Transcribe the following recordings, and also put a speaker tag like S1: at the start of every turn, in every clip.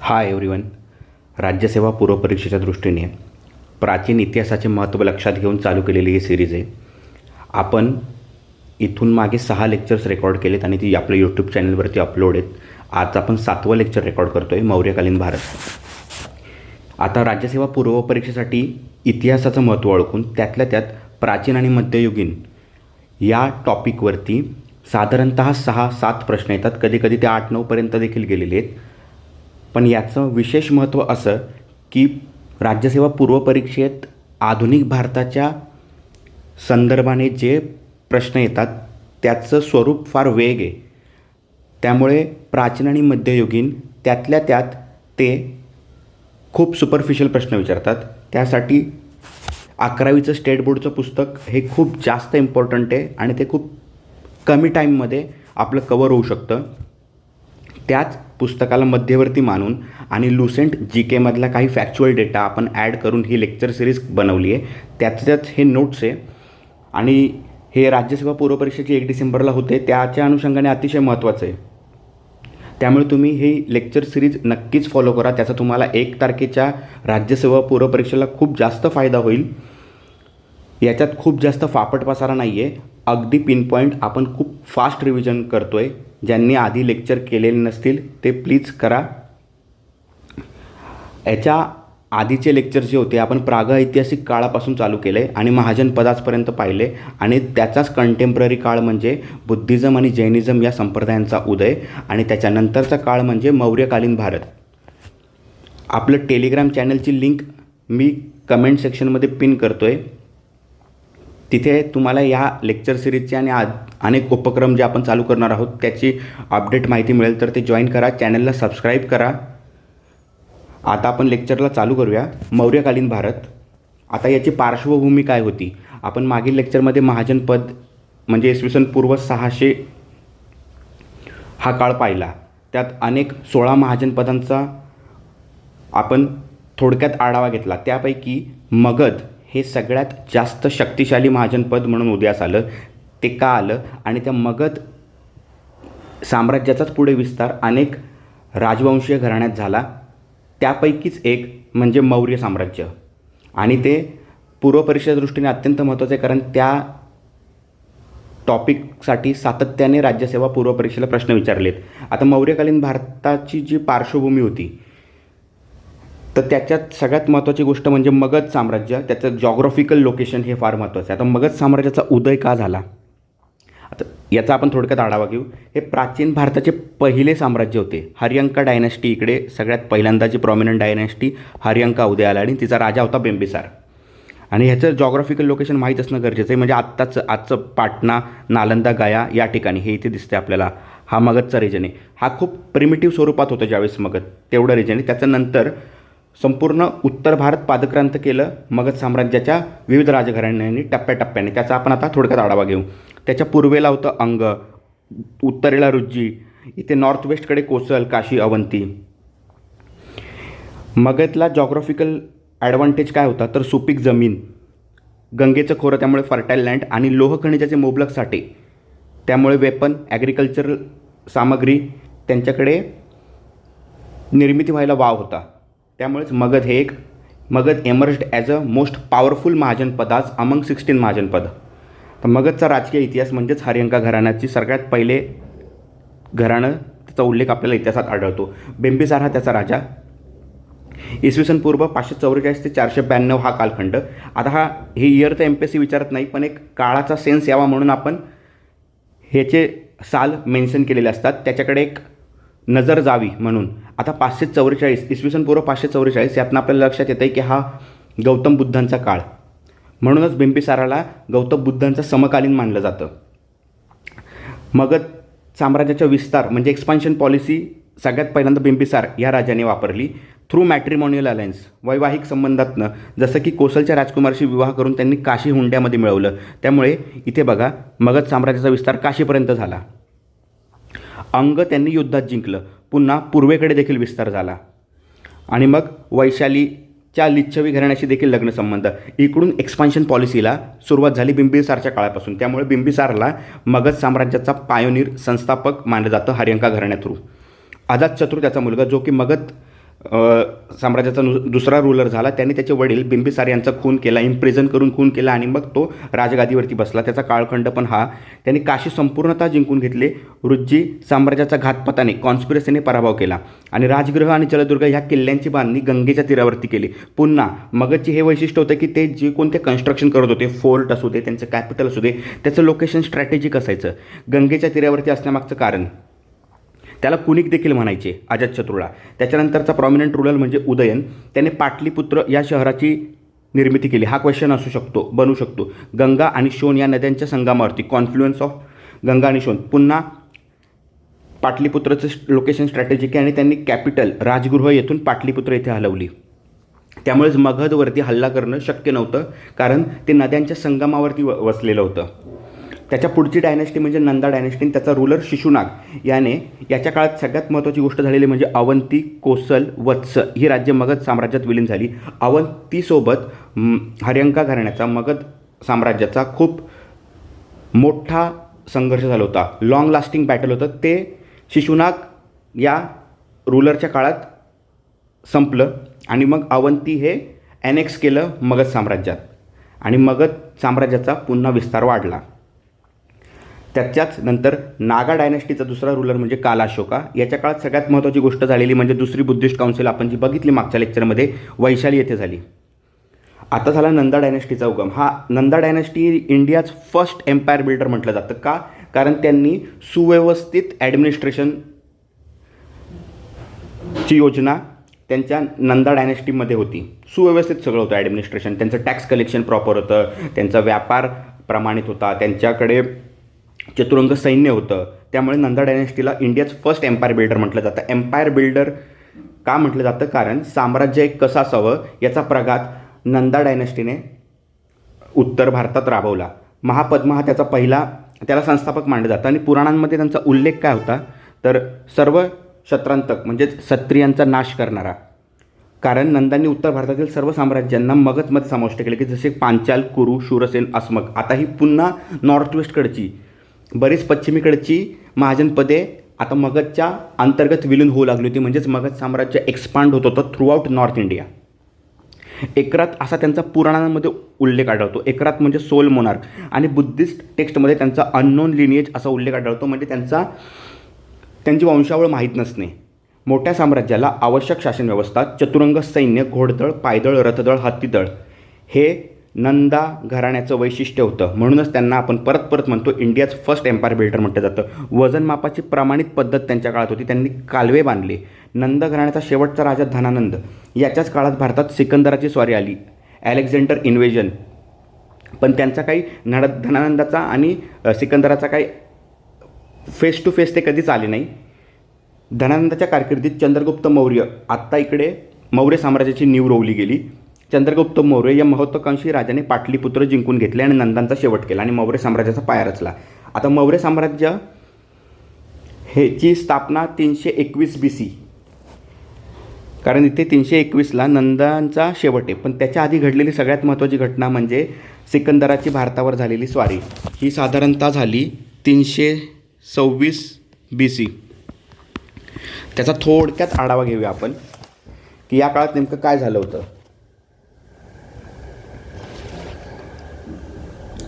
S1: Hi everyone राज्यसेवा पूर्वपरीक्षेच्या दृष्टीने प्राचीन इतिहासाचे महत्त्व लक्षात घेऊन चालू केलेली ही सिरीज आहे. आपण इथून मागे सहा लेक्चर्स रेकॉर्ड केलेत आणि ती आपल्या यूट्यूब चॅनलवरती अपलोड आहेत. आज आपण सातवं लेक्चर रेकॉर्ड करतो आहे मौर्यकालीन भारत. आता राज्यसेवा पूर्वपरीक्षेसाठी इतिहासाचं महत्त्व ओळखून त्यातल्या त्यात प्राचीन आणि मध्ययुगीन या टॉपिकवरती साधारणतः सहा सात प्रश्न येतात. कधीकधी ते आठ नऊपर्यंत देखील गेलेले आहेत. पण याचं विशेष महत्त्व असं की राज्यसेवा पूर्वपरीक्षेत आधुनिक भारताच्या संदर्भाने जे प्रश्न येतात त्याचं स्वरूप फार वेग आहे. त्यामुळे प्राचीन आणि मध्ययुगीन त्यातल्या त्यात ते खूप सुपरफिशियल प्रश्न विचारतात. त्यासाठी अकरावीचं स्टेट बोर्डचं पुस्तक हे खूप जास्त इम्पॉर्टंट आहे आणि ते खूप कमी टाईममध्ये आपलं कवर होऊ शकतं. त्याच पुस्तकाला मध्यवर्ती मानून आणि लुसेंट जी केमधला काही फॅक्च्युअल डेटा आपण ॲड करून ही लेक्चर सिरीज बनवली आहे. त्याच्यात हे नोट्स आहे. आणि हे राज्यसेवा पूर्वपरीक्षेची एक डिसेंबरला होते. त्याच्या अनुषंगाने अतिशय महत्त्वाचं आहे. त्यामुळे तुम्ही ही लेक्चर सिरीज नक्कीच फॉलो करा. त्याचा तुम्हाला एक तारखेच्या राज्यसेवा पूर्वपरीक्षेला खूप जास्त फायदा होईल. याच्यात खूप जास्त फापट पसारा नाही आहे अगदी पिनपॉईंट आपण खूप फास्ट रिव्हिजन करतो आहे ज्यांनी आधी लेक्चर केलेले नसतील ते प्लीज करा. याच्या आधीचे लेक्चर जे होते आपण प्रागऐतिहासिक काळापासून चालू केले आणि महाजन पदाजपर्यंत पाहिले आणि त्याचाच कंटेम्पररी काळ म्हणजे बुद्धिझम आणि जैनिझम या संप्रदायांचा उदय आणि त्याच्यानंतरचा काळ म्हणजे मौर्यकालीन भारत. आपलं टेलिग्राम चॅनलची लिंक मी कमेंट सेक्शनमध्ये पिन करतो आहे तिथे तुम्हाला या लेक्चर सिरीजचे आणि आ अनेक उपक्रम जे आपण चालू करणार आहोत त्याची अपडेट माहिती मिळेल तर ते जॉईन करा चॅनलला सबस्क्राईब करा. आता आपण लेक्चरला चालू करूया. मौर्यकालीन भारत. आता याची पार्श्वभूमी काय होती? आपण मागील लेक्चरमध्ये महाजनपद म्हणजे इसवी सन पूर्व सहाशे हा काळ पाहिला. त्यात अनेक सोळा महाजनपदांचा आपण थोडक्यात आढावा घेतला. त्यापैकी मगध हे सगळ्यात जास्त शक्तिशाली महाजनपद म्हणून उदयास आलं. ते का आलं? आणि त्या मगध साम्राज्याचाच पुढे विस्तार अनेक राजवंशीय घराण्यात झाला. त्यापैकीच एक म्हणजे मौर्य साम्राज्य. आणि ते पूर्वपरीक्षेच्या दृष्टीने अत्यंत महत्त्वाचं आहे कारण त्या टॉपिकसाठी सातत्याने राज्यसेवा पूर्वपरीक्षेला प्रश्न विचारलेत. आता मौर्यकालीन भारताची जी पार्श्वभूमी होती तर त्याच्यात सगळ्यात महत्त्वाची गोष्ट म्हणजे मगध साम्राज्य त्याचं जॉग्रॉफिकल लोकेशन हे फार महत्त्वाचं आहे. आता मगध साम्राज्याचा उदय का झाला? आता याचा आपण थोडक्यात आढावा घेऊ. हे प्राचीन भारताचे पहिले साम्राज्य होते. हरियंका डायनॅस्टी इकडे सगळ्यात पहिल्यांदाची प्रॉमिनंट डायनॅस्टी हरियंका उदयाला आणि तिचा राजा होता बिंबिसार. आणि ह्याचं जॉग्रॉफिकल लोकेशन माहीत असणं गरजेचं आहे. म्हणजे आत्ताचं आजचं पाटणा नालंदा गया या ठिकाणी हे इथे दिसते आपल्याला. हा मगधचा रिजन आहे. हा खूप प्रिमिटिव्ह स्वरूपात होतं ज्यावेळेस मगध. तेवढं रिजन आहे. त्याच्यानंतर संपूर्ण उत्तर भारत पादक्रांत केलं मगध साम्राज्याच्या विविध राजघराण्यांनी टप्प्याटप्प्याने. त्याचा आपण आता थोडक्यात आढावा घेऊ. त्याच्या पूर्वेला होतं अंग उत्तरेला रुज्जी इथे नॉर्थ वेस्टकडे कोसल काशी अवंती. मगधला जॉग्रॉफिकल ॲडव्हान्टेज काय होता? तर सुपीक जमीन गंगेचं खोरं त्यामुळे फर्टाईल लँड आणि लोहखनिजाचे मोबलक साठे. त्यामुळे वेपन ॲग्रिकल्चरल सामग्री त्यांच्याकडे निर्मिती व्हायला वाव होता. त्यामुळेच मगध हे एक Magadha emerged as a most powerful Mahajanapada आज अमंग सिक्स्टीन महाजनपद तर मगधचा राजकीय इतिहास म्हणजेच हरियंका घराण्याची सगळ्यात पहिले घराणं त्याचा उल्लेख आपल्याला इतिहासात आढळतो. बिंबिसार हा त्याचा राजा. इसवी सन पूर्व पाचशे चौवेचाळीस ते चारशे ब्याण्णव हा कालखंड. आता हा हे इयर तर एम पी एस सी विचारत नाही पण एक काळाचा सेन्स यावा म्हणून आपण ह्याचे साल मेन्शन केलेले असतात. त्याच्याकडे एक नजर जावी म्हणून. आता पाचशे चौवेचाळीस इसवी सन पूर्व पाचशे चौवेचाळीस यातनं आपल्याला लक्षात येतं आहे की हा गौतम बुद्धांचा काळ. म्हणूनच बिंबिसाराला गौतम बुद्धांचं समकालीन मानलं जातं. मगध साम्राज्याचा विस्तार म्हणजे एक्सपान्शन पॉलिसी सगळ्यात पहिल्यांदा बिंबिसार या राजाने वापरली. थ्रू मॅट्रिमोनियल अलायन्स वैवाहिक संबंधातनं जसं की कोसलच्या राजकुमारशी विवाह करून त्यांनी काशी हुंड्यामध्ये मिळवलं. त्यामुळे इथे बघा मगध साम्राज्याचा विस्तार काशीपर्यंत झाला. अंग त्यांनी युद्धात जिंकलं. पुन्हा पूर्वेकडे देखील विस्तार झाला. आणि मग वैशालीच्या लिच्छवी घराण्याशी देखील लग्नसंबंध इकडून एक्सपान्शन पॉलिसीला सुरुवात झाली बिंबिसारच्या काळापासून. त्यामुळे बिंबिसारला मगध साम्राज्याचा पायोनीर संस्थापक मानलं जातं हरियंका घराण्या थ्रू आझाद शत्रू त्याचा मुलगा जो की मगध साम्राज्याचा नु दुसरा रुलर झाला. त्याने त्याचे वडील बिंबिसार यांचा खून केला. इम्प्रेझन करून खून केला आणि मग तो राजगादीवरती बसला. त्याचा काळखंड पण हा. त्यांनी काशी संपूर्णतः जिंकून घेतले. रुज्जी साम्राज्याचा घातपताने कॉन्स्पिरसीने पराभव केला. आणि राजगृह आणि जलदुर्ग ह्या किल्ल्यांची बांधणी गंगेच्या तीरावरती केली. पुन्हा मगधची हे वैशिष्ट्य होतं की ते जे कोणते कन्स्ट्रक्शन करत होते फोर्ट असू दे त्यांचं कॅपिटल असू दे त्याचं लोकेशन स्ट्रॅटेजिक असायचं. गंगेच्या तीरावरती असण्यामागचं कारण? त्याला कुणिक देखील म्हणायचे अजातशत्रूला त्याच्यानंतरचा प्रॉमिनंट रुरल म्हणजे उदयन. त्याने पाटलीपुत्र या शहराची निर्मिती केली. हा क्वेश्चन असू शकतो बनू शकतो. गंगा आणि शोन या नद्यांच्या संगमावरती कॉन्फ्लुएन्स ऑफ गंगा आणि शोन पुन्हा पाटलीपुत्रचं लोकेशन स्ट्रॅटेजिक आहे आणि त्यांनी कॅपिटल राजगृह येथून पाटलीपुत्र येथे हलवली. त्यामुळेच मगधवरती हल्ला करणं शक्य नव्हतं कारण ते नद्यांच्या संगमावरती व वसलेलं होतं. त्याच्या पुढची डायनेस्टी म्हणजे नंदा डायनेस्टी त्याचा रुलर शिशुनाग. याने याच्या काळात सगळ्यात महत्त्वाची गोष्ट झालेली म्हणजे अवंती कोसल वत्स ही राज्य मगध साम्राज्यात विलीन झाली. अवंतीसोबत हर्यंका घराण्याचा मगध साम्राज्याचा खूप मोठा संघर्ष झाला होता. लाँग लास्टिंग बॅटल होतं. ते शिशुनाग या रुलरच्या काळात संपलं आणि मग अवंती हे ॲनेक्स केलं मगध साम्राज्यात. आणि मगध साम्राज्याचा पुन्हा विस्तार वाढला. त्याच्याच नंतर नागा डायनेस्टीचा दुसरा रुलर म्हणजे कालाशोका याच्या काळात सगळ्यात महत्त्वाची गोष्ट झालेली म्हणजे दुसरी बुद्धिस्ट काउन्सिल आपण जी बघितली मागच्या लेक्चरमध्ये वैशाली येथे झाली. आता झाला नंदा डायनेस्टीचा उगम. हा Nanda dynasty India's first empire builder म्हटलं जातं का? कारण त्यांनी सुव्यवस्थित ॲडमिनिस्ट्रेशन ची योजना त्यांच्या नंदा डायनेस्टीमध्ये होती. सुव्यवस्थित सगळं होतं ॲडमिनिस्ट्रेशन त्यांचं टॅक्स कलेक्शन प्रॉपर होतं. त्यांचा व्यापार प्रमाणित होता. त्यांच्याकडे चतुरंग सैन्य होतं. त्यामुळे नंदा डायनेस्टीला इंडियाज फर्स्ट एम्पायर बिल्डर म्हटलं जातं. एम्पायर बिल्डर का म्हटलं जातं? कारण साम्राज्य एक कसं असावं याचा प्रघात नंदा डायनेस्टीने उत्तर भारतात राबवला. महापद्मा हा त्याचा पहिला त्याला संस्थापक मानलं जातं. आणि पुराणांमध्ये त्यांचा उल्लेख काय होता? तर सर्व शत्रांतक म्हणजेच क्षत्रियांचा नाश करणारा. कारण नंदांनी उत्तर भारतातील सर्व साम्राज्यांना मगधमध्ये समाविष्ट केले की जसे पांचाल कुरु शूरसेन अस्मक. आता ही पुन्हा नॉर्थ वेस्टकडची बरीच पश्चिमेकडची महाजनपदे आता मगधच्या अंतर्गत विलीन होऊ लागली होती. म्हणजेच मगध साम्राज्य एक्सपांड होत होतं थ्रूआउट नॉर्थ इंडिया एकरात असा त्यांचा पुराणांमध्ये उल्लेख आढळतो. एकरात म्हणजे सोल मोनार्क आणि बुद्धिस्ट टेक्स्टमध्ये त्यांचा अननोन लिनिएज असा उल्लेख आढळतो. म्हणजे त्यांचा त्यांची वंशावळ माहीत नसणे. मोठ्या साम्राज्याला आवश्यक शासन व्यवस्था चतुरंग सैन्य घोडदळ पायदळ रथदळ हत्तीदळ हे नंदा घराण्याचं वैशिष्ट्य होतं. म्हणूनच त्यांना आपण परत परत म्हणतो इंडियाज फर्स्ट एम्पायर बिल्डर म्हटलं जातं. वजन मापाची प्रमाणित पद्धत त्यांच्या काळात होती. त्यांनी कालवे बांधले. नंद घराण्याचा शेवटचा राजा धनानंद. याच्याच काळात भारतात सिकंदराची स्वारी आली. अलेक्झांडर इन्व्हेजन पण त्यांचा काही नड धनानंदाचा आणि सिकंदराचा काही फेस टू फेस ते कधीच आले नाही. धनानंदाच्या कारकिर्दीत चंद्रगुप्त मौर्य आत्ता इकडे मौर्य साम्राज्याची नीव रोवली गेली. चंद्रगुप्त मौर्य या महत्त्वाकांक्षी राजाने पाटलीपुत्र जिंकून घेतले आणि नंदांचा शेवट केला आणि मौर्य साम्राज्याचा पाया रचला. आता मौर्य साम्राज्य ह्याची स्थापना तीनशे एकवीस बी सी कारण इथे तीनशे एकवीसला नंदांचा शेवट आहे. पण त्याच्या आधी घडलेली सगळ्यात महत्त्वाची घटना म्हणजे सिकंदराची भारतावर झालेली स्वारी. ही साधारणतः झाली तीनशे सव्वीस बी सी त्याचा थोडक्यात आढावा घेऊया आपण की या काळात नेमकं काय झालं होतं.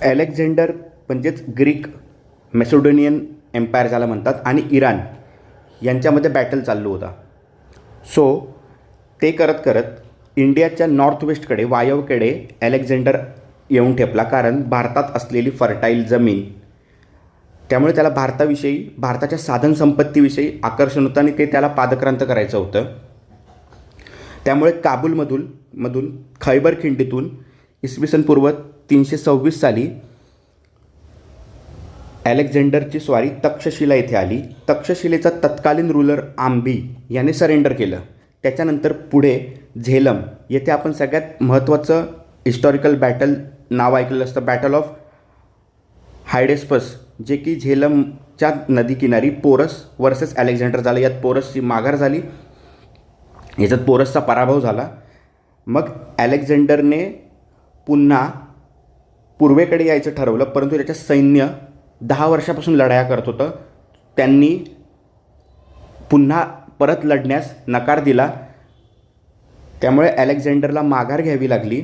S1: अलेक्झांडर म्हणजेच ग्रीक मेसोडोनियन एम्पायर ज्याला म्हणतात आणि इराण यांच्यामध्ये बॅटल चालू होता. सो ते करत करत इंडियाच्या नॉर्थ वेस्टकडे वायव्यकडे अलेक्झांडर येऊन ठेपला कारण भारतात असलेली फर्टाईल जमीन त्यामुळे त्याला भारताविषयी भारताच्या साधन संपत्तीविषयी आकर्षण होतं आणि ते त्याला पादक्रांत करायचं होतं. त्यामुळे काबूलमधून मधून खैबर खिंडीतून इसवी सन पूर्व तीनशे सव्वीस साली अलेक्झांडरची स्वारी तक्षशिला येथे आली. तक्षशिलेचा तत्कालीन रुलर आंबी याने सरेंडर केलं. त्याच्यानंतर पुढे झेलम येथे आपण सगळ्यात महत्त्वाचं हिस्टॉरिकल बॅटल नाव ऐकलेलं असतं. बॅटल ऑफ हायडेस्पस जे की झेलमच्या नदीकिनारी पोरस वर्सेस अलेक्झांडर झालं. यात पोरसची माघार झाली. याच्यात पोरसचा पराभव झाला. मग अलेक्झांडरने पुन्हा पूर्वेकडे यायचं ठरवलं परंतु त्याच्या सैन्य दहा वर्षापासून लढाया करत होतं त्यांनी पुन्हा परत लढण्यास नकार दिला. त्यामुळे अलेक्झांडरला माघार घ्यावी लागली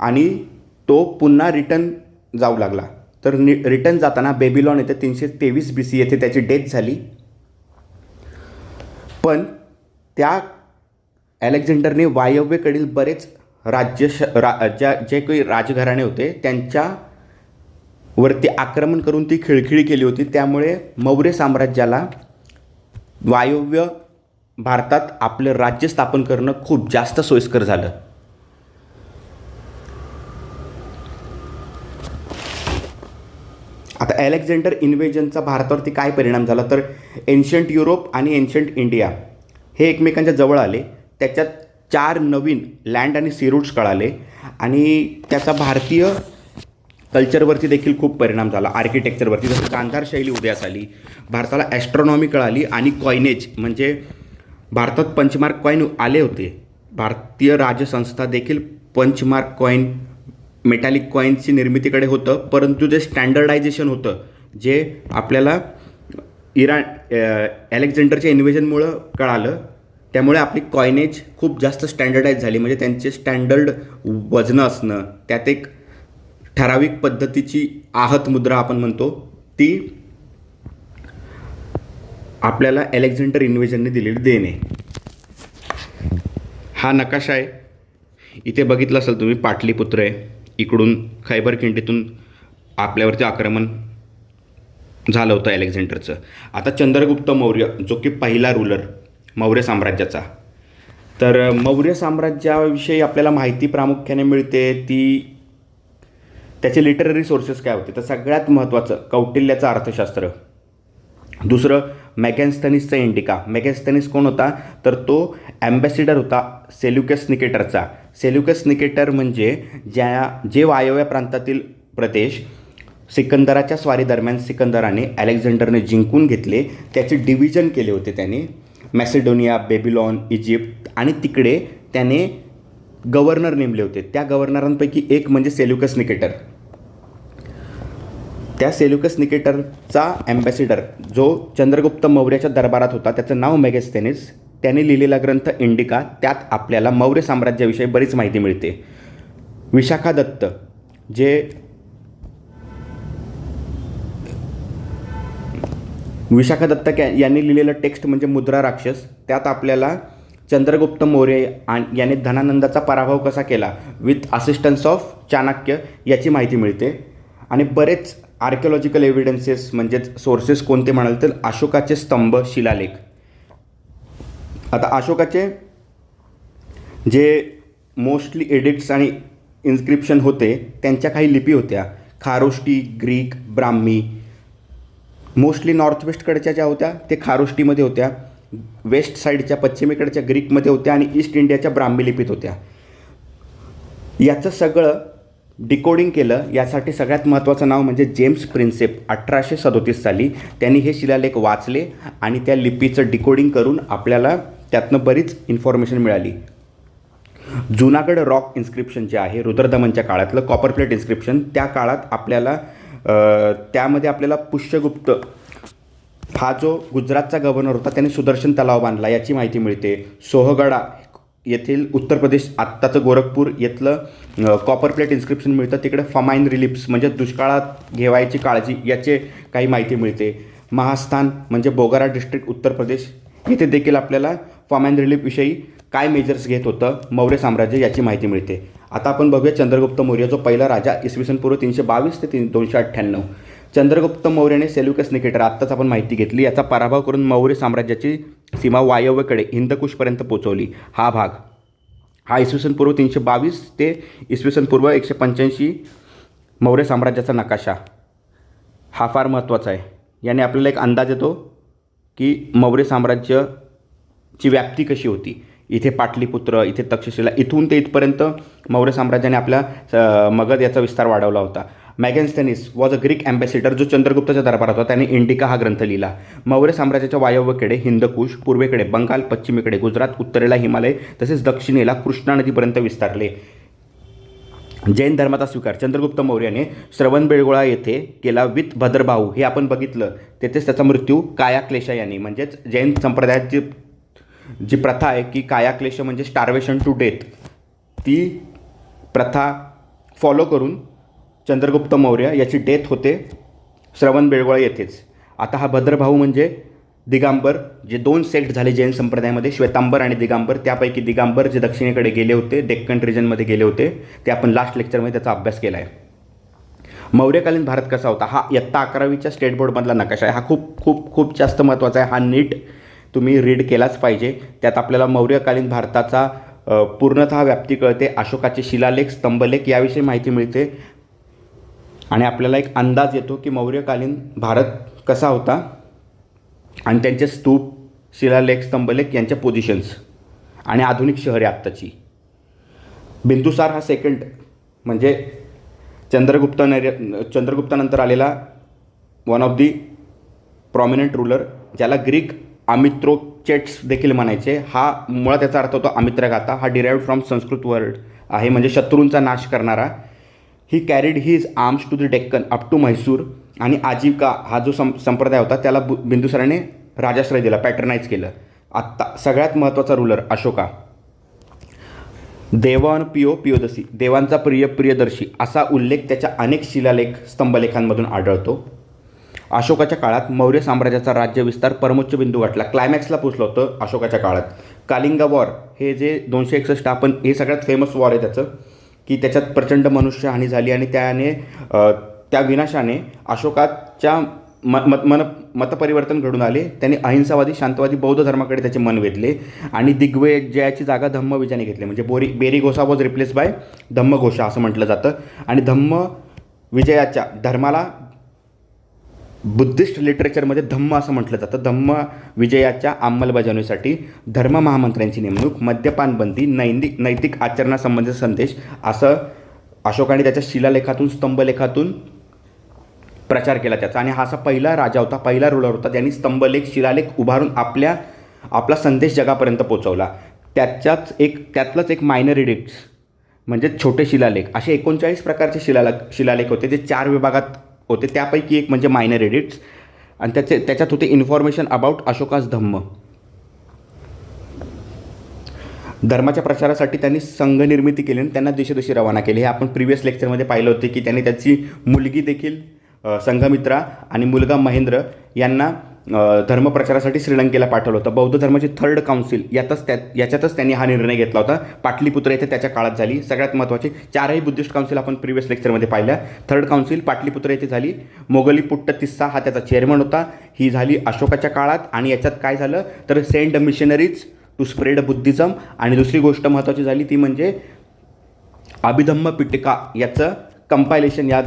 S1: आणि तो पुन्हा रिटर्न जाऊ लागला. तर नि रिटर्न जाताना बेबीलॉन येथे तीनशे तेवीस बी सी येथे त्याची डेथ झाली. पण त्या अलेक्झांडरने वायव्येकडील बरेच राज्य श रा ज्या जे काही राजघराणे होते त्यांच्या वरती आक्रमण करून ती खिळखिळी केली होती. त्यामुळे मौर्य साम्राज्याला वायव्य भारतात आपलं राज्य स्थापन करणं खूप जास्त सोयीस्कर झालं. आता अलेक्झांडर इन्व्हेजनचा भारतावरती काय परिणाम झाला? तर एन्शंट युरोप आणि एन्शंट इंडिया हे एकमेकांच्या जवळ आले. त्याच्यात चार नवीन लँड आणि सी रूट्स कळाले. आणि त्याचा भारतीय कल्चरवरती देखील खूप परिणाम झाला. आर्किटेक्चरवरती जसं गांधार शैली उदयास आली भारताला ॲस्ट्रॉनॉमी कळाली आणि कॉयनेज म्हणजे भारतात पंचमार्क कॉईन आले होते. भारतीय राजसंस्था देखील पंचमार्क कॉईन मेटॅलिक कॉईनची निर्मितीकडे होतं. परंतु जे स्टँडर्डायझेशन होतं जे आपल्याला इराण अलेक्झांडरच्या इन्व्हेजनमुळं कळालं त्यामुळे आपली कॉयनेज खूप जास्त स्टँडर्डाईज झाली. म्हणजे त्यांचे स्टँडर्ड वजनं असणं त्यात एक ठराविक पद्धतीची आहत मुद्रा आपण म्हणतो ती आपल्याला अलेक्झांडर इन्व्हेजनने दिलेली देणे. हा नकाशा आहे. इथे बघितलं असेल तुम्ही पाटलीपुत्र आहे. इकडून खैबर खिंडीतून आपल्यावरती आक्रमण झालं होतं अलेक्झांडरचं. आता चंद्रगुप्त मौर्य जो की पहिला रुलर मौर्य साम्राज्याचा. तर मौर्य साम्राज्याविषयी आपल्याला माहिती प्रामुख्याने मिळते ती त्याचे लिटररी सोर्सेस काय होते? तर सगळ्यात महत्त्वाचं कौटिल्याचं अर्थशास्त्र. दुसरं मॅगॅन्स्थनिसचा इंडिका. मॅगॅन्स्थनिस कोण होता? तर तो ॲम्बॅसिडर होता सेल्युकस निकेटरचा. सेल्युकस निकेटर म्हणजे ज्या जे वायव्य प्रांतातील प्रदेश सिकंदराच्या स्वारीदरम्यान सिकंदराने अलेक्झांडरने जिंकून घेतले त्याचे डिव्हिजन केले होते त्याने. मॅसेडोनिया बेबिलॉन इजिप्त आणि तिकडे त्याने गव्हर्नर नेमले होते. त्या गव्हर्नरांपैकी एक म्हणजे सेल्युकस निकेटर. त्या सेल्युकस निकेटरचा ॲम्बॅसिडर जो चंद्रगुप्त मौर्याच्या दरबारात होता त्याचं नाव मेगेस्थेनिस त्याने लिहिलेला ग्रंथ इंडिका त्यात आपल्याला मौर्य साम्राज्याविषयी बरीच माहिती मिळते. विशाखादत्त जे विशाखा दत्त यांनी लिहिलेलं टेक्स्ट म्हणजे मुद्रा राक्षस. त्यात आपल्याला चंद्रगुप्त मौर्य आणि याने धनानंदाचा पराभव कसा केला? विथ असिस्टन्स ऑफ चाणक्य याची माहिती मिळते. आणि बरेच आर्किओलॉजिकल एव्हिडन्सेस म्हणजेच सोर्सेस कोणते म्हणाल तर अशोकाचे स्तंभ शिलालेख. आता अशोकाचे जे मोस्टली एडिक्ट्स आणि इन्स्क्रिप्शन होते त्यांच्या काही लिपी होत्या. Kharosthi Greek Brahmi mostly north वेस्टकडच्या ज्या होत्या ते खारोष्टीमध्ये होत्या वेस्ट साईडच्या पश्चिमेकडच्या ग्रीकमध्ये होत्या आणि ईस्ट इंडियाच्या ब्राह्मी लिपीत होत्या. याचं सगळं डिकोडिंग केलं यासाठी सगळ्यात महत्त्वाचं नाव म्हणजे जेम्स प्रिन्सेप अठराशे सदोतीस साली त्यांनी हे शिलालेख वाचले आणि त्या लिपीचं डिकोडिंग करून आपल्याला त्यातनं बरीच इन्फॉर्मेशन मिळाली. जुनागड रॉक इन्स्क्रिप्शन जे आहे रुद्रदमनच्या काळातलं कॉपर प्लेट इन्स्क्रिप्शन त्या काळात आपल्याला त्यामध्ये आपल्याला पुष्यगुप्त हा जो गुजरातचा गव्हर्नर होता त्याने सुदर्शन तलाव बांधला याची माहिती मिळते. सोहगडा येथील उत्तर प्रदेश आत्ताचं गोरखपूर येथलं कॉपर प्लेट इन्स्क्रिप्शन मिळतं. तिकडे फमाईन रिलिप्स म्हणजे दुष्काळात घेवायची काळजी याचे काही माहिती मिळते. महास्थान म्हणजे बोगारा डिस्ट्रिक्ट उत्तर प्रदेश. इथे देखील आपल्याला फमाईन रिलीफविषयी काय मेजर्स घेत होतं मौर्य साम्राज्य याची माहिती मिळते. आता आपण बघूया चंद्रगुप्त मौर्य जो पहिला राजा इसवी सन पूर्व तीनशे बावीस ते तीन दोनशे अठ्ठ्याण्णव. चंद्रगुप्त मौर्याने सेल्युकस निकेटर आत्ताच आपण माहिती घेतली याचा पराभव करून मौर्य साम्राज्याची सीमा वायव्यकडे हिंदकुशपर्यंत पोचवली. हा भाग. हा इसवी सन पूर्व तीनशे बावीस ते इसवी सन पूर्व एकशे पंच्याऐंशी मौर्य साम्राज्याचा नकाशा. हा फार महत्त्वाचा आहे. याने आपल्याला एक अंदाज येतो की मौर्य साम्राज्याची व्याप्ती कशी होती. इथे पाटलीपुत्र इथे तक्षशिला इथून ते इथपर्यंत मौर्य साम्राज्याने आपला मगध याचा विस्तार वाढवला होता. Megasthenes was a Greek ambassador जो चंद्रगुप्ताच्या दरबारात होता. त्याने इंडिका हा ग्रंथ लिहिला. मौर्य साम्राज्याच्या वायव्यकडे हिंदकुश पूर्वेकडे बंगाल पश्चिमेकडे गुजरात उत्तरेला हिमालय तसेच दक्षिणेला कृष्णा नदीपर्यंत विस्तारले. जैन धर्माचा स्वीकार चंद्रगुप्त मौर्याने श्रवणबेळगोळा येथे केला. विथ भद्रभाऊ हे आपण बघितलं. तेथेच त्याचा मृत्यू काया क्लेशा यांनी म्हणजेच जैन संप्रदायाचे जी प्रथा आहे की कायाक्लेश म्हणजे स्टार्वेशन टू डेथ ती प्रथा फॉलो करून चंद्रगुप्त मौर्य याची डेथ होते श्रवण बेळगोळा येथेच. आता हा भद्रभाऊ म्हणजे दिगांबर जे दोन सेक्ट झाले जैन संप्रदायामध्ये श्वेतांबर आणि दिगांबर. त्यापैकी दिगांबर जे दक्षिणेकडे गेले होते डेक्कन रिजनमध्ये गेले होते ते आपण लास्ट लेक्चरमध्ये त्याचा अभ्यास केला आहे मौर्यकालीन भारत कसा होता? हा इयत्ता अकरावीच्या स्टेट बोर्डमधला नकाशा आहे. हा खूप खूप खूप जास्त महत्त्वाचा आहे. हा नीट तुम्ही रीड केलाच पाहिजे. त्यात आपल्याला मौर्यकालीन भारताचा पूर्णतः व्याप्ती कळते. अशोकाचे शिलालेख स्तंभलेख याविषयी माहिती मिळते. आणि आपल्याला एक अंदाज येतो की मौर्यकालीन भारत कसा होता आणि त्यांचे स्तूप शिलालेख स्तंभलेख यांच्या पोझिशन्स आणि आधुनिक शहरे आत्ताची. बिंदुसार हा सेकंड म्हणजे चंद्रगुप्त चंद्रगुप्तानंतर आलेला one of the prominent ruler ज्याला ग्रीक अमित्रोचेट्स देखील म्हणायचे. हा मुळात त्याचा अर्थ होतो आमित्रगाथा हा डिराईव्ड फ्रॉम संस्कृत वर्ड आहे म्हणजे शत्रूंचा नाश करणारा. ही carried his arms to the Deccan up to Mysore आणि आजीविका हा जो सं संप्रदाय होता त्याला बु बिंदुसराने राजाश्रय दिला पॅटर्नाईज केलं. आत्ता सगळ्यात महत्त्वाचा रुलर अशोका. देवान पियो पियोदसी देवांचा प्रिय प्रियदर्शी असा उल्लेख त्याच्या अनेक शिलालेख स्तंभलेखांमधून आढळतो. अशोकाच्या काळात मौर्य साम्राज्याचा राज्यविस्तार परमोच्च बिंदू गाठला. क्लायमॅक्सला पोचलं होतं अशोकाच्या काळात. कालिंगा वॉर हे जे दोनशे एकसष्ट आपण हे सगळ्यात फेमस वॉर आहे त्याचं की त्याच्यात प्रचंड मनुष्यहानी झाली आणि त्याने त्या विनाशाने अशोकाच्या म मत मन मतपरिवर्तन घडून आले. त्यांनी अहिंसावादी शांतवादी बौद्ध धर्माकडे त्याचे मन वेधले आणि दिग्विजयाची जागा धम्मविजयाने घेतली. म्हणजे बोरी बेरी घोषा वॉज रिप्लेस बाय धम्मघोषा असं म्हटलं जातं. आणि धम्म विजयाच्या धर्माला बुद्धिस्ट लिटरेचरमध्ये धम्म असं म्हटलं जातं. धम्म विजयाच्या अंमलबजावणीसाठी धर्म महामंत्र्यांची नेमणूक मद्यपान बंदी नैतिक नैतिक आचरणासंबंधित संदेश असं अशोकाने त्याच्या शिलालेखातून स्तंभलेखातून प्रचार केला त्याचा. आणि हा असा पहिला राजा होता पहिला रुलर होता. ज्यांनी स्तंभलेख शिलालेख उभारून आपल्या आपला संदेश जगापर्यंत पोचवला त्याच्याच एक त्यातलंच एक मायनर एडिक्ट्स म्हणजे छोटे शिलालेख. असे एकोणचाळीस प्रकारचे शिलालेख शिलालेख होते जे चार विभागात होते. त्यापैकी एक म्हणजे मायनर एडिट्स आणि त्याचे त्याच्यात होते इन्फॉर्मेशन अबाउट अशोकास धम्म. धर्माच्या प्रचारासाठी त्यांनी संघनिर्मिती केली आणि त्यांना देशोदेशी रवाना केली. हे आपण प्रिव्हियस लेक्चरमध्ये पाहिलं होते की त्यांनी त्याची मुलगी देखील संघमित्रा आणि मुलगा महेंद्र यांना धर्मप्रचारासाठी श्रीलंकेला पाठवलं होतं. बौद्ध धर्माची थर्ड काउन्सिल यातच त्या याच्यातच त्यांनी हा निर्णय घेतला होता. पाटलीपुत्र येथे त्याच्या काळात झाली. सगळ्यात महत्त्वाची चारही बुद्धिस्ट काउन्सिल आपण प्रिव्हियस लेक्चरमध्ये पाहिल्या. थर्ड काउन्सिल पाटलीपुत्र येथे झाली. मोगली पुट्ट तिस्सा हा त्याचा चेअरमन होता. ही झाली अशोकाच्या काळात. आणि याच्यात काय झालं? तर sent missionaries to spread Buddhism. आणि दुसरी गोष्ट महत्त्वाची झाली ती म्हणजे अभिधम्म पिटिका याचं कंपायलेशन या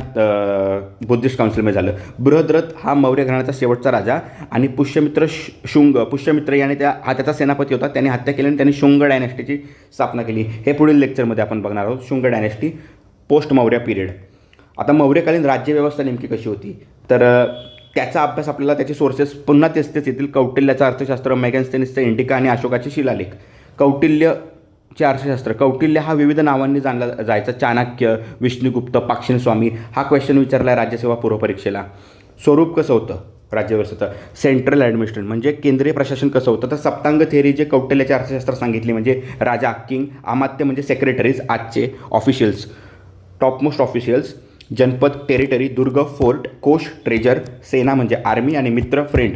S1: बुद्धिस्ट काउन्सिलमध्ये झालं. बृहद्रथ हा मौर्य घराण्याचा शेवटचा राजा आणि पुष्यमित्र शुंग पुष्यमित्र याने त्या हा त्याचा सेनापती होता. त्याने हत्या केली आणि त्यांनी शुंग डायनेस्टीची स्थापना केली. हे पुढील लेक्चरमध्ये आपण बघणार आहोत. Shunga dynasty post Maurya period आता मौर्यकालीन राज्यव्यवस्था नेमकी कशी होती? तर त्याचा अभ्यास आपल्याला त्याचे सोर्सेस पुन्हा तेच तेच येतील. कौटिल्याचं अर्थशास्त्र मेगॅन्स्टेनिसचं इंडिका आणि अशोकाचे शिलालेख. कौटिल्य अर्थशास्त्र कौटिल्य हा विविध नावांनी जाणला जायचा. चाणक्य विष्णुगुप्त पाक्षिणस्वामी हा क्वेश्चन विचारला आहे राज्यसेवा पूर्वपरीक्षेला. स्वरूप कसं होतं? राज्यव्यवस्थेचं. सेंट्रल ॲडमिनिस्ट्रेशन म्हणजे केंद्रीय प्रशासन कसं होतं? तर सप्तांग थेअरी जे कौटिल्याचे अर्थशास्त्र सांगितले म्हणजे राजा किंग आमात्य म्हणजे सेक्रेटरीज आजचे ऑफिशियल्स टॉपमोस्ट ऑफिशियल्स जनपद टेरिटरी दुर्ग फोर्ट कोश ट्रेजर सेना म्हणजे आर्मी आणि मित्र फ्रेंड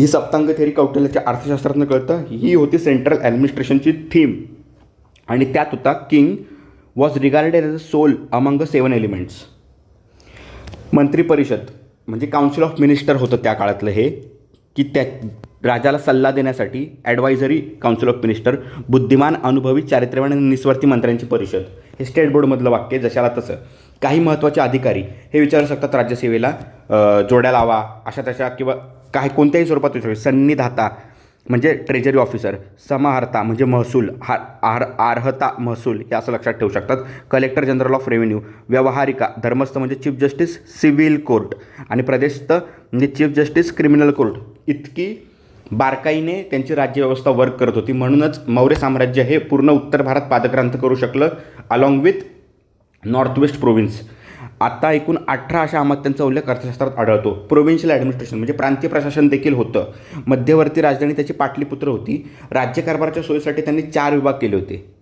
S1: ही सप्तांग थेरी कौटिल्याच्या अर्थशास्त्रातनं कळतं. ही होती सेंट्रल ॲडमिनिस्ट्रेशनची थीम आणि त्यात होता king was regarded as a soul among seven elements मंत्रिपरिषद म्हणजे काउन्सिल ऑफ मिनिस्टर होतं त्या काळातलं हे की त्या राजाला सल्ला देण्यासाठी ॲडवायझरी काउन्सिल ऑफ मिनिस्टर बुद्धिमान अनुभवी चारित्र्यवान आणि निस्वार्थी मंत्र्यांची परिषद. हे स्टेट बोर्डमधलं वाक्य जशाला तसं. काही महत्त्वाचे अधिकारी हे विचारू शकतात राज्यसेवेला जोड्या लावा अशा तशा किंवा काय कोणत्याही स्वरूपात विचारू सन्निधाता म्हणजे ट्रेजरी ऑफिसर समाहर्ता म्हणजे महसूल हा आर अर्हता महसूल हे असं लक्षात ठेवू शकतात. कलेक्टर जनरल ऑफ रेव्हेन्यू व्यवहारिका धर्मस्थ म्हणजे चीफ जस्टिस सिव्हिल कोर्ट आणि प्रदेशस्थ म्हणजे चीफ जस्टिस क्रिमिनल कोर्ट इतकी बारकाईने त्यांची राज्यव्यवस्था वर्क करत होती. म्हणूनच मौर्य साम्राज्य हे पूर्ण उत्तर भारत पादक्रांत करू शकलं along with north west province आता एकूण अठरा अशा अमात्यांचा उल्लेख अर्थशास्त्रात आढळतो. प्रोव्हिन्शियल ॲडमिनिस्ट्रेशन म्हणजे प्रांतीय प्रशासन देखील होतं. मध्यवर्ती राजधानी त्याची पाटलीपुत्र होती. राज्यकारभाराच्या सोयीसाठी त्यांनी चार विभाग केले होते.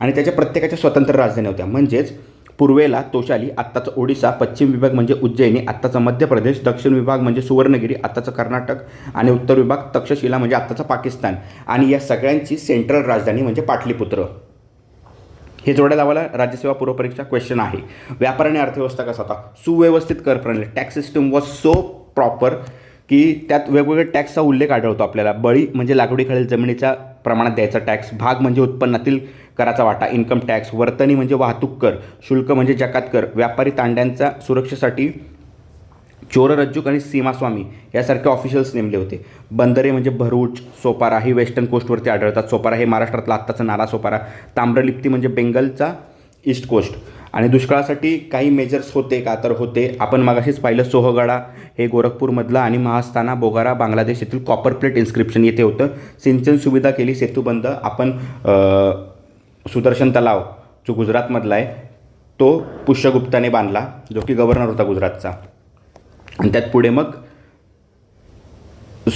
S1: आणि त्याच्या प्रत्येकाच्या स्वतंत्र राजधानी होत्या. म्हणजेच पूर्वेला तोशाली आत्ताचा ओडिसा पश्चिम विभाग म्हणजे उज्जैनी आत्ताचा मध्य प्रदेश दक्षिण विभाग म्हणजे सुवर्णगिरी आत्ताचं कर्नाटक आणि उत्तर विभाग तक्षशिला म्हणजे आत्ताचा पाकिस्तान. आणि या सगळ्यांची सेंट्रल राजधानी म्हणजे पाटलीपुत्र. हे जोड्या लावायला राज्यसेवा पूर्वपरीक्षा क्वेश्चन आहे. व्यापार आणि अर्थव्यवस्था कसा होता सुव्यवस्थित कर प्रणाली. Tax system was so proper की त्यात वेगवेगळे टॅक्सचा उल्लेख आढळतो आपल्याला. बळी म्हणजे लागवडीखालील जमिनीच्या प्रमाणात द्यायचा टॅक्स भाग म्हणजे उत्पन्नातील कराचा वाटा. इन्कम टॅक्स वर्तनी म्हणजे वाहतूक कर. शुल्क म्हणजे जकात कर. व्यापारी तांड्यांच्या सुरक्षेसाठी चोररज्जूक आणि सीमास्वामी यासारखे ऑफिशियल्स नेमले होते. बंदरे म्हणजे भरूच सोपारा ही वेस्टर्न कोस्टवरती आढळतात. सोपारा हे महाराष्ट्रातला आत्ताचा नाला सोपारा. ताम्रलिप्ती म्हणजे बेंगलचा ईस्ट कोस्ट आणि दुष्काळासाठी काही मेजर्स होते का तर होते. आपण मागाशीच पाहिलं सोहगडा हे गोरखपूरमधलं आणि महास्ताना बोगारा बांगलादेश येथील कॉपर प्लेट इन्स्क्रिप्शन येथे होतं. सिंचन सुविधा केली सेतूबंद आपण सुदर्शन तलाव जो गुजरातमधला आहे तो पुष्यगुप्ताने बांधला जो की गव्हर्नर होता गुजरातचा. आणि त्यात पुढे मग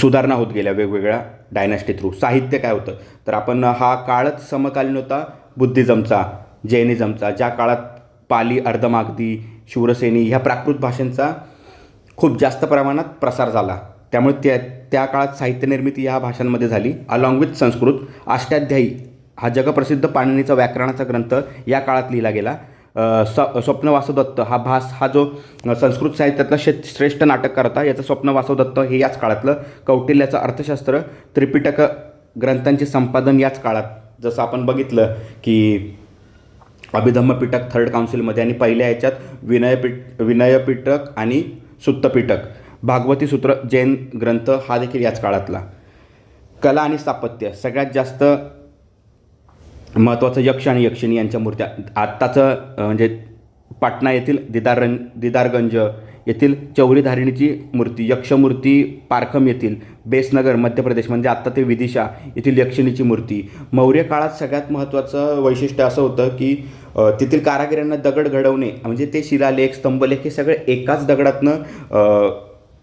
S1: सुधारणा होत गेल्या वेगवेगळ्या डायनास्टी थ्रू साहित्य काय होतं? तर आपण हा काळच समकालीन होता बुद्धिझमचा जैनिझमचा ज्या काळात पाली अर्धमागधी शूरसेनी ह्या प्राकृत भाषांचा खूप जास्त प्रमाणात प्रसार झाला. त्यामुळे त्या त्या काळात साहित्य निर्मिती ह्या भाषांमध्ये झाली. अलॉंग विथ संस्कृत अष्टाध्यायी हा जगप्रसिद्ध पाणिनीचा व्याकरणाचा ग्रंथ या काळात लिहिला गेला. स स्वप्न वासुदत्त हा भास हा जो संस्कृत साहित्यातला शे श्रेष्ठ नाटककार होता याचं स्वप्न वासुदत्त हे याच काळातलं कौटिल्याचं अर्थशास्त्र त्रिपिटक ग्रंथांचे संपादन याच काळात. जसं आपण बघितलं की अभिधम्मपिटक थर्ड काउन्सिलमध्ये आणि पहिल्या ह्याच्यात विनयपीठ विनयपिटक आणि सुत्तपिटक भागवती सूत्र जैन ग्रंथ हा देखील याच काळातला. कला आणि स्थापत्य सगळ्यात जास्त महत्त्वाचं यक्ष आणि यक्षिणी यांच्या मूर्त्या. आत्ताचं म्हणजे पाटणा येथील दिदारं दिदारगंज येथील चौरीधारिणीची मूर्ती यक्षमूर्ती पारखम येथील बेसनगर मध्य प्रदेश म्हणजे आत्ता ते विदिशा येथील यक्षिणीची मूर्ती. मौर्य काळात सगळ्यात महत्त्वाचं वैशिष्ट्य असं होतं की तेथील कारागिरांना दगड घडवणे म्हणजे ते शिलालेख स्तंभलेख हे सगळे एकाच दगडातनं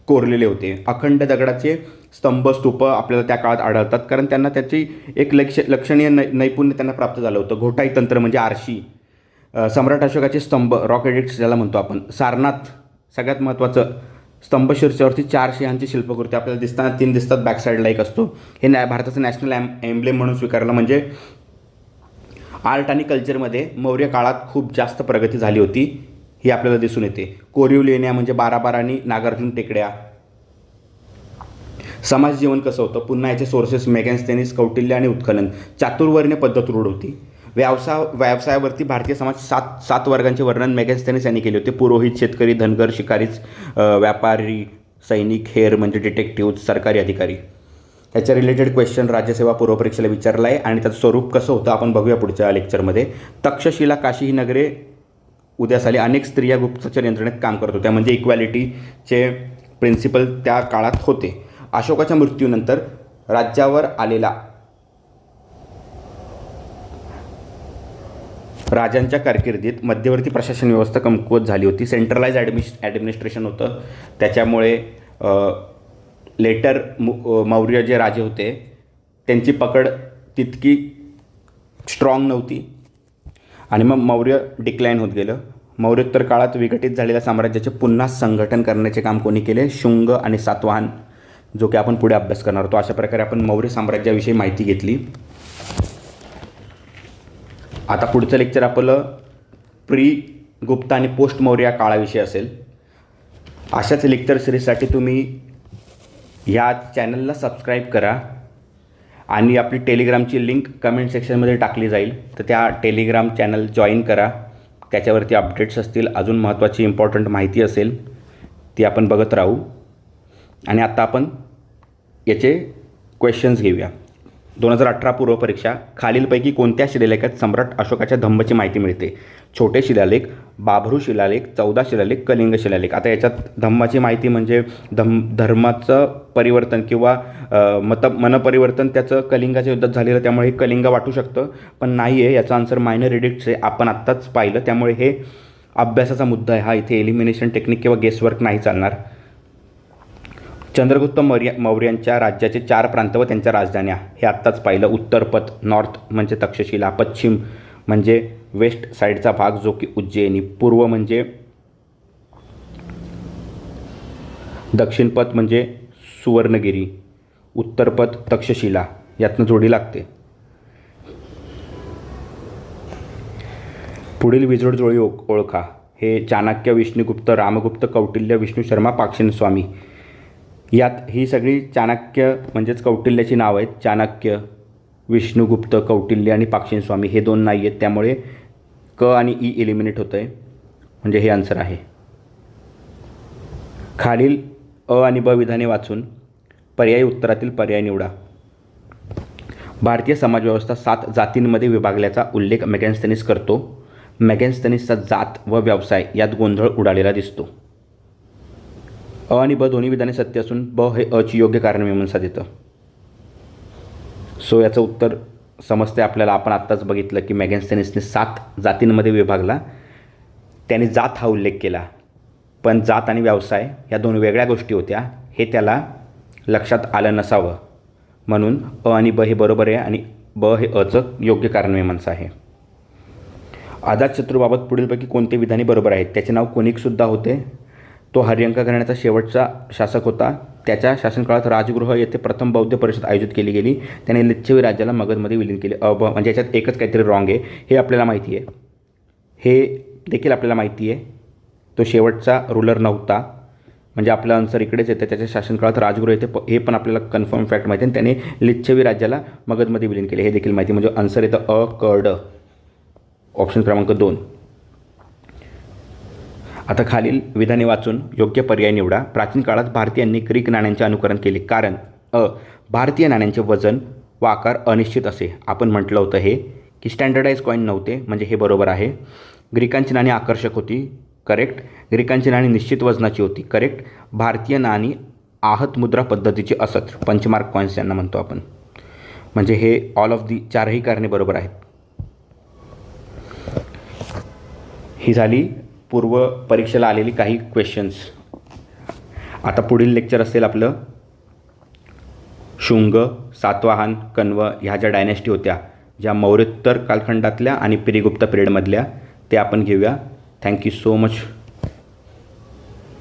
S1: कोरलेले होते. अखंड दगडाचे स्तंभ स्तूप आपल्याला त्या काळात आढळतात. कारण त्यांना त्याची एक लक्ष लक्षणीय नै नैपुण्य त्यांना प्राप्त झालं होतं. घोटाई तंत्र म्हणजे आरशी. सम्राट अशोकाचे स्तंभ रॉक एडिक्ट्स ज्याला म्हणतो आपण. सारनाथ सगळ्यात महत्त्वाचं स्तंभ शीर्षावरती चार शिहांची शिल्पकृती आपल्याला दिसताना तीन दिसतात. बॅकसाईडला एक असतो. हे नॅ भारताचं नॅशनल एम एम्ब्लेम म्हणून स्वीकारलं. म्हणजे आर्ट आणि कल्चरमध्ये मौर्य काळात खूप जास्त प्रगती झाली होती. ही आपल्याला दिसून येते. कोरीव लेण्या म्हणजे बारा बारानी नागार्जुन टेकड्या. समाज जीवन कसं होतं? पुन्हा याचे सोर्सेस मेगॅन्स्थेनिस कौटिल्य आणि उत्खनन. चातुर्वर्ण्य पद्धत रूढ होती. व्यवसाय व्यवसायावरती भारतीय समाज सात सात वर्गांचे वर्णन मेगॅन्स्थेनिस यांनी केले होते. पुरोहित शेतकरी धनगर शिकारीच व्यापारी सैनिक हेर म्हणजे डिटेक्टिव्ह सरकारी अधिकारी. त्याच्या रिलेटेड क्वेश्चन राज्यसेवा पूर्वपरीक्षेला विचारला आहे आणि त्याचं स्वरूप कसं होतं? आपण बघूया पुढच्या लेक्चरमध्ये तक्षशिला काशी ही नगरे उदयास आले अनेक स्त्रिया गुप्तचर यंत्रणेत काम करत होत्या. म्हणजे इक्वॅलिटीचे प्रिन्सिपल त्या काळात होते. अशोकाच्या मृत्यूनंतर राज्यावर आलेला राजांच्या कारकिर्दीत मध्यवर्ती प्रशासन व्यवस्था कमकुवत झाली होती. सेंट्रलाइज ॲडमिश ॲडमिनिस्ट्रेशन होतं. त्याच्यामुळे लेटर मौर्य जे राजे होते त्यांची पकड तितकी स्ट्रॉंग नव्हती. आणि मग मौर्य डिक्लाईन होत गेलं. मौर्योत्तर काळात विघटित झालेल्या साम्राज्याचे पुन्हा संघटन करण्याचे काम कोणी केले? शुंग आणि सातवाहन जो की आपण पुढे अभ्यास करणार होतो अशा प्रकारे आपण मौर्य साम्राज्याविषयी माहिती घेतली. आता पुढचं लेक्चर आपलं प्री गुप्ता आणि पोस्ट मौर्य या काळाविषयी असेल. अशाच लेक्चर सिरीजसाठी तुम्ही या चॅनलला सबस्क्राईब करा. आणि आपली टेलिग्रामची लिंक कमेंट सेक्शनमध्ये टाकली जाईल. तर त्या टेलिग्राम चॅनल जॉईन करा. त्याच्यावरती अपडेट्स असतील अजून महत्त्वाची इम्पॉर्टंट माहिती असेल ती आपण बघत राहू. आणि आत्ता आपण याचे क्वेश्चन्स घेऊया. दोन हजार अठरा पूर्व परीक्षा खालीलपैकी कोणत्या शिलालेखात सम्राट अशोकाच्या धम्मची माहिती मिळते? छोटे शिलालेख बाभरू शिलालेख चौदा शिलालेख कलिंग शिलालेख. आता याच्यात धम्माची माहिती म्हणजे धम धर्माचं परिवर्तन किंवा मत मनपरिवर्तन त्याचं कलिंगाच्या युद्धात झालेलं त्यामुळे हे कलिंग वाटू शकतं. पण नाही आहे याचा आन्सर मायनर एडिक्ट्स आहे. आपण आत्ताच पाहिलं त्यामुळे हे अभ्यासाचा मुद्दा आहे. हा इथे एलिमिनेशन टेक्निक किंवा गेसवर्क नाही चालणार. चंद्रगुप्त मौर्य मौर्यांच्या राज्याचे चार प्रांत व त्यांच्या राजधान्या. हे आत्ताच पाहिलं उत्तरपथ नॉर्थ म्हणजे तक्षशिला पश्चिम म्हणजे वेस्ट साईडचा भाग जो की उज्जैनी पूर्व म्हणजे दक्षिणपथ म्हणजे सुवर्णगिरी उत्तरपथ तक्षशिला यातनं जोडी लागते. पुढील विजोड जोळी ओळखा. हे चाणक्य विष्णुगुप्त रामगुप्त कौटिल्य विष्णू शर्मा पाक्षिणस्वामी स्वामी यात ही सगळी चाणक्य म्हणजेच कौटिल्याची नावं आहेत. चाणक्य विष्णुगुप्त कौटिल्य आणि पाक्षिणस्वामी हे दोन नाही आहेत. त्यामुळे क आणि ई एलिमिनेट होतं आहे म्हणजे हे आन्सर आहे. खालील अ आणि ब विधाने वाचून पर्यायी उत्तरातील पर्याय निवडा. भारतीय समाजव्यवस्था सात जातींमध्ये विभागल्याचा उल्लेख मेगॅन्स्थेनिस करतो. मेगॅन्स्थेनिसचा जात व व्यवसाय यात गोंधळ उडालेला दिसतो. अ आणि ब दोन्ही विधाने सत्य असून ब हे अची योग्य कारणमीमांसा देतं सो याचं उत्तर समजते आपल्याला. आपण आत्ताच बघितलं की मॅगेन्स्टेनिसने सात जातींमध्ये विभागला. त्याने जात हा उल्लेख केला. पण जात आणि व्यवसाय या दोन वेगळ्या गोष्टी होत्या. हे त्याला लक्षात आलं नसावं. म्हणून अ आणि ब हे बरोबर आहे आणि ब हे अचं योग्य कारणमीमांसा आहे अजातशत्रूबाबत पुढीलपैकी कोणते विधाने बरोबर आहेत? त्याचे नाव कोणिकसुद्धा होते. तो हरिअंका घराण्याचा शेवटचा शासक होता. त्याच्या शासनकाळात राजगृह येथे प्रथम बौद्ध परिषद आयोजित केली गेली. त्याने लिच्छवी राज्याला मगधमध्ये विलीन केले. अ ब म्हणजे याच्यात एकच काहीतरी रॉंग आहे. हे आपल्याला माहिती आहे. हे देखील आपल्याला माहिती आहे. तो शेवटचा रुलर नव्हता. म्हणजे आपलं आन्सर इकडेच येतं त्याच्या शासनकाळात राजगृह येथे हे पण आपल्याला कन्फर्म फॅक्ट माहिती आहे. त्याने लिच्छवी राज्याला मगधमध्ये विलीन केले. हे देखील माहिती म्हणजे आन्सर येतं अ क ड. ऑप्शन क्रमांक दोन. आता खालील विधाने वाचून योग्य पर्याय निवडा. प्राचीन काळात भारतीयांनी ग्रीक नाण्यांचे अनुकरण केले. कारण अ भारतीय नाण्यांचे वजन व आकार अनिश्चित असे. आपण म्हटलं होतं हे की स्टँडर्डाईज कॉईन नव्हते म्हणजे हे बरोबर आहे. ग्रीकांची नाणी आकर्षक होती. करेक्ट ग्रीकांची नाणी निश्चित वजनाची होती. करेक्ट भारतीय नाणी आहत मुद्रा पद्धतीची असत. पंचमार्क कॉईन्स यांना म्हणतो आपण. म्हणजे हे ऑल ऑफ दी चारही कारणे बरोबर आहेत. ही झाली पूर्व परीक्षेला आलेली काही क्वेश्चन्स आता पुढील लेक्चर असेल आपलं. शुंग सातवाहन कण्व ह्या ज्या डायनेस्टी होत्या ज्या मौर्योत्तर कालखंडातल्या आणि पिरिगुप्त पिरियडमधल्या ते आपण घेऊया. Thank you so much